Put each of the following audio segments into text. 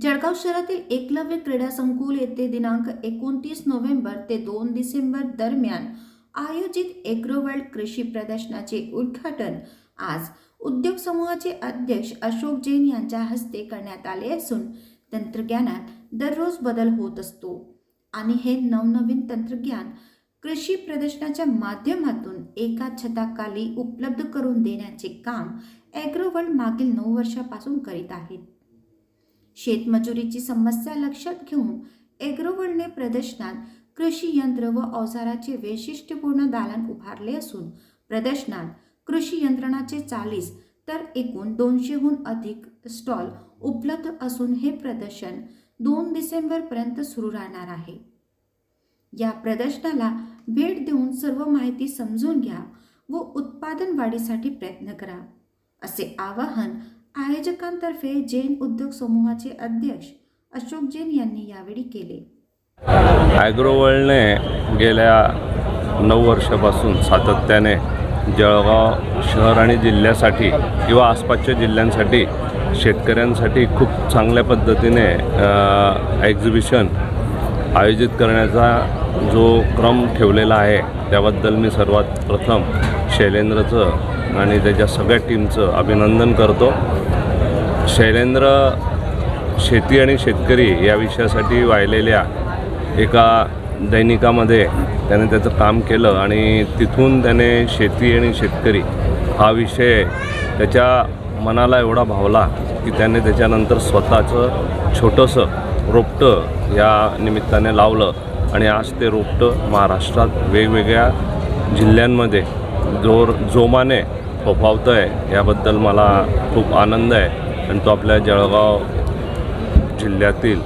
जळगाव शहरातील एकलव्य क्रीडा संकुल येथे दिनांक एकोणतीस नोव्हेंबर ते दोन डिसेंबर दरम्यान आयोजित एग्रोवर्ल्ड कृषी प्रदर्शनाचे उद्घाटन आज उद्योग समूहाचे अध्यक्ष अशोक जैन यांच्या हस्ते करण्यात आले असून तंत्रज्ञानात दररोज बदल होत असतो. आणि हे नवनवीन तंत्रज्ञान कृषी प्रदर्शनाच्या माध्यमातून एका छताखाली उपलब्ध करून देण्याचे काम ॲग्रोवर्ल्ड मागील नऊ वर्षापासून करीत आहेत. शेतमजुरीची समस्या लक्षात घेऊन एग्रोवर्ल्डने प्रदर्शनात कृषी यंत्र व अवजाराचे वैशिष्ट्यपूर्ण दालन उभारले असून प्रदर्शनात कृषी यंत्रणाचे चाळीस तर एकूण दोनशेहून अधिक स्टॉल उपलब्ध असून हे प्रदर्शन दोन डिसेंबरपर्यंत सुरू राहणार आहे. या प्रदर्शनाला भेट देऊन सर्व माहिती समजून घ्या व उत्पादन वाढीसाठी प्रयत्न करा. असे आवाहन आयोजकांतर्फे जैन उद्योग समूहाचे अध्यक्ष अशोक जैन यांनी यावेळी केले. ॲग्रोवर्ल्डने गेल्या नऊ वर्षापासून सातत्याने जळगाव शहर आणि जिल्ह्यासाठी किंवा आसपासच्या जिल्ह्यांसाठी शेतकऱ्यांसाठी खूप चांगल्या पद्धतीने एक्झिबिशन आयोजित करण्याचा जो क्रम ठेवलेला आहे त्याबद्दल मी सर्वात प्रथम शैलेंद्रचं आणि त्याच्या सगळ्या टीमचं अभिनंदन करतो. शैलेंद्र शेती आणि शेतकरी या विषयासाठी वाहिलेल्या एका दैनिकामध्ये त्याने त्याचं काम केलं आणि तिथून त्याने शेती आणि शेतकरी हा विषय त्याच्या मनाला एवढा भावला की त्याने त्याच्यानंतर स्वतःचं छोटंसं रोपटं या निमित्ताने लावलं आणि आज ते रोपटं महाराष्ट्रात वेगवेगळ्या जिल्ह्यांमध्ये जोर जोमाने फोफावतं आहे याबद्दल मला खूप आनंद आहे. आणि तो आपल्या जळगाव जिल्ह्यातील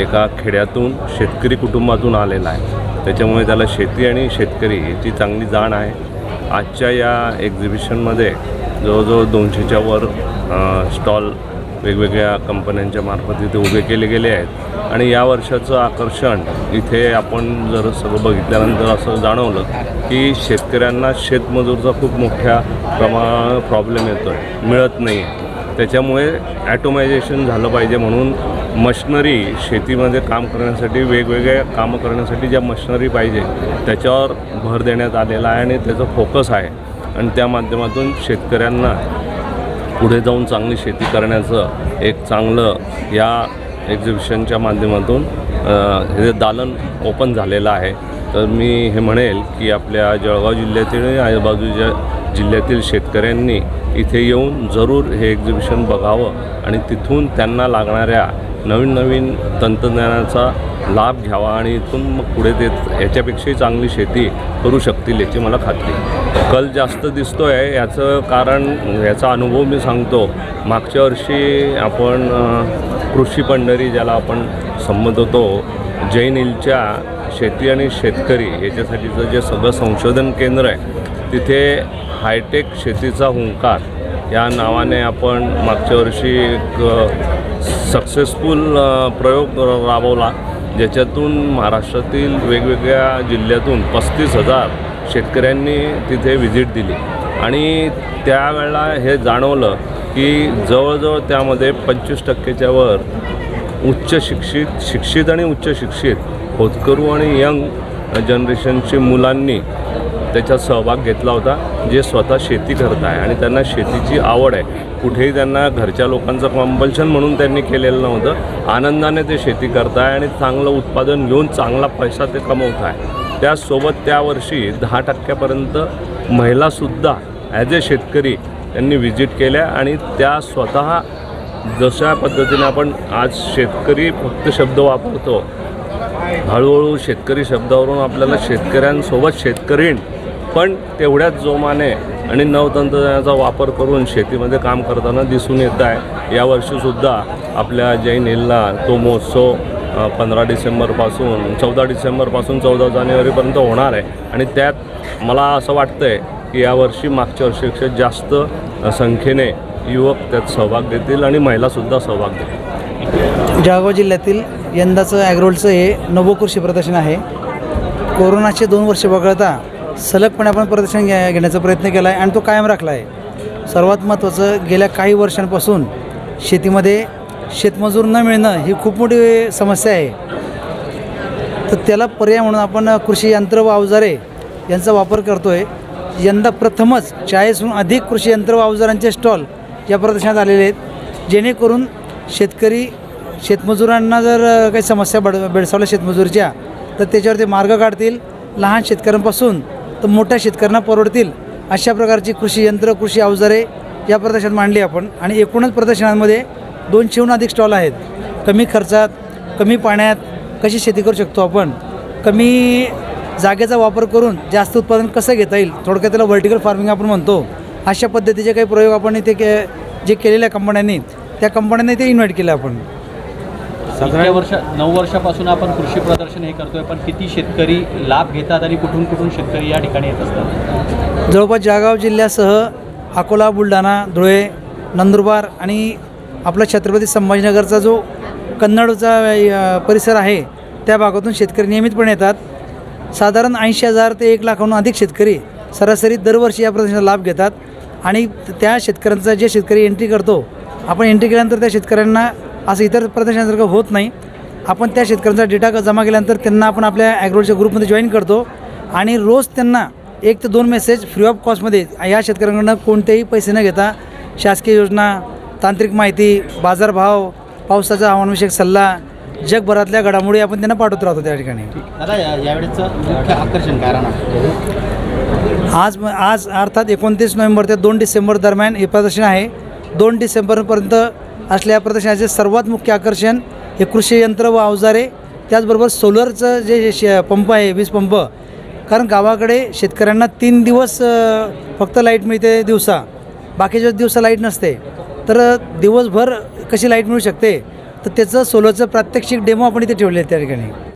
एका खेड्यातून शेतकरी कुटुंबातून आलेला आहे. त्याच्यामुळे त्याला शेती आणि शेतकरी याची चांगली जाण आहे. आजच्या या एक्झिबिशनमध्ये जवळजवळ दोनशेच्या वर स्टॉल वेगवेगळ्या कंपन्यांच्या मार्फत इथे उभे केले गेले आहेत. आणि या वर्षाचं आकर्षण इथे आपण जर सगळं बघितल्यानंतर असं जाणवलं की शेतकऱ्यांना शेतमजूरचा खूप मोठ्या प्रमा प्रॉब्लेम येतो आहे मिळत नाही आहे त्याच्यामुळे ॲटोमायझेशन झालं पाहिजे म्हणून मशनरी शेतीमध्ये काम करण्यासाठी वेगवेगळ्या कामं करण्यासाठी ज्या मशनरी पाहिजे त्याच्यावर भर देण्यात आलेला आहे आणि त्याचं फोकस आहे. आणि त्या माध्यमातून शेतकऱ्यांना पुढे जाऊन चांगली शेती करण्याचं एक चांगलं या एक्झिबिशनच्या माध्यमातून हे दालन ओपन झालेलं आहे. तर मी हे म्हणेल की आपल्या जळगाव जिल्ह्यातील आणि आजूबाजूच्या जिल्ह्यातील शेतकऱ्यांनी इथे येऊन जरूर हे एक्झिबिशन बघावं आणि तिथून त्यांना लागणाऱ्या नवीन नवीन तंत्रज्ञानाचा लाभ घ्यावा आणि इथून मग पुढे ते याच्यापेक्षाही चांगली शेती करू शकतील याची मला खात्री. कल जास्त दिसतो आहे याचं कारण याचा अनुभव मी सांगतो. मागच्या वर्षी आपण कृषी पंढरी ज्याला आपण संबोधतो जैन हिलच्या शेती आणि शेतकरी याच्यासाठीचं जे सगळं संशोधन केंद्र आहे तिथे हायटेक शेतीचा हुंकार या नावाने आपण मागच्या वर्षी एक सक्सेसफुल प्रयोग राबवला ज्याच्यातून महाराष्ट्रातील वेगवेगळ्या जिल्ह्यातून पस्तीस हजार शेतकऱ्यांनी तिथे व्हिजिट दिली. आणि त्यावेळेला हे जाणवलं की जवळजवळ त्यामध्ये पंचवीस टक्केच्या वर उच्च शिक्षित शिक्षित आणि उच्च शिक्षित होतकरू आणि यंग जनरेशनची मुलांनी त्याच्यात सहभाग घेतला होता. जे स्वतः शेती करत आहे आणि त्यांना शेतीची आवड आहे कुठेही त्यांना घरच्या लोकांचं कंपल्शन म्हणून त्यांनी केलेलं नव्हतं. आनंदाने ते शेती करत आहे आणि चांगलं उत्पादन घेऊन चांगला पैसा ते कमवत आहे. त्याचसोबत त्यावर्षी दहा टक्क्यापर्यंत महिलासुद्धा ॲज ए शेतकरी त्यांनी व्हिजिट केल्या आणि त्या स्वतः जशा पद्धतीने आपण आज शेतकरी फक्त शब्द वापरतो हळूहळू शेतकरी शब्दावरून आपल्याला शेतकऱ्यांसोबत शेतकरीण पण तेवढ्याच जोमाने आणि नवतंत्रज्ञानाचा वापर करून शेतीमध्ये काम करताना दिसून येत आहे. यावर्षीसुद्धा आपल्या जैन हिलला तो महोत्सव पंधरा डिसेंबरपासून चौदा डिसेंबरपासून चौदा जानेवारीपर्यंत होणार आहे. आणि त्यात मला असं वाटतं आहे की यावर्षी मागच्या वर्षीपेक्षा जास्त संख्येने युवक त्यात सहभाग घेतील आणि महिलासुद्धा सहभाग देतील जळगाव जिल्ह्यातील यंदाचं ॲग्रोलचं हे नवो कृषी प्रदर्शन आहे. कोरोनाचे दोन वर्ष वगळता सलगपणे आपण प्रदर्शन घ्या घेण्याचा प्रयत्न केला आहे आणि तो कायम राखला आहे सर्वात महत्त्वाचं गेल्या काही वर्षांपासून शेतीमध्ये शेतमजूर न मिळणं ही खूप मोठी समस्या आहे. तर त्याला पर्याय म्हणून आपण कृषी यंत्र व अवजारे यांचा वापर करतो आहे यंदा प्रथमच चाळीसहून अधिक कृषी यंत्र व अवजारांचे स्टॉल या प्रदर्शनात आलेले आहेत. जेणेकरून शेतकरी शेतमजुरांना जर काही समस्या बड बेडसावल्या शेतमजुरीच्या तर त्याच्यावर ते मार्ग काढतील. लहान शेतकऱ्यांपासून तर मोठ्या शेतकऱ्यांना परवडतील अशा प्रकारची कृषी यंत्र कृषी अवजारे या प्रदर्शनात मांडली आपण. आणि एकूणच प्रदर्शनांमध्ये दोनशेहून अधिक स्टॉल आहेत. कमी खर्चात कमी पाण्यात कशी शेती करू शकतो आपण? कमी जागेचा वापर करून जास्त उत्पादन कसं घेता येईल? थोडक्यात त्याला व्हर्टिकल फार्मिंग आपण म्हणतो. अशा पद्धतीचे काही प्रयोग आपण इथे के जे केलेल्या कंपन्यांनी त्या कंपन्यांनी ते इन्व्हाइट केलं आपण. इतक्या वर्ष नऊ वर्षापासून आपण कृषी प्रदर्शन हे करतोय पण किती शेतकरी लाभ घेतात आणि कुठून कुठून शेतकरी या ठिकाणी येत असतात? जवळपास जळगाव जिल्ह्यासह अकोला बुलढाणा धुळे नंदुरबार आणि आपला छत्रपती संभाजीनगरचा जो कन्नडचा परिसर आहे त्या भागातून शेतकरी नियमितपणे येतात. साधारण ऐंशी हजार ते एक लाखाहून अधिक शेतकरी सरासरी दरवर्षी या प्रदर्शनाचा लाभ घेतात. आणि त्या शेतकऱ्यांचा जे शेतकरी एंट्री करतो आपण एंट्री केल्यानंतर त्या शेतकऱ्यांना असं इतर प्रदर्शनासारखं होत नाही. आपण त्या शेतकऱ्यांचा डेटा जमा केल्यानंतर त्यांना आपण आपल्या ॲग्रोच्या ग्रुपमध्ये जॉईन करतो. आणि रोज त्यांना एक ते दोन मेसेज फ्री ऑफ कॉस्टमध्ये या शेतकऱ्यांकडनं कोणतेही पैसे न घेता शासकीय योजना तांत्रिक माहिती बाजारभाव पावसाचा हवामानविषयक सल्ला जगभरातल्या घडामोडी आपण त्यांना पाठवत राहतो त्या ठिकाणी. आकर्षण आज आज अर्थात एकोणतीस नोव्हेंबर ते दोन डिसेंबर दरम्यान हे प्रदर्शन आहे. दोन डिसेंबरपर्यंत असल्या या प्रदर्शनाचे सर्वात मुख्य आकर्षण हे कृषी यंत्र व अवजारे. त्याचबरोबर सोलरचं जे शे पंप आहे वीज पंप कारण गावाकडे शेतकऱ्यांना तीन दिवस फक्त लाइट मिळते दिवसा. बाकीच्या दिवसा लाइट नसते. तर दिवसभर कशी लाइट मिळू शकते? तर त्याचं सोलरचं प्रात्यक्षिक डेमो आपण इथे ठेवले त्या ठिकाणी.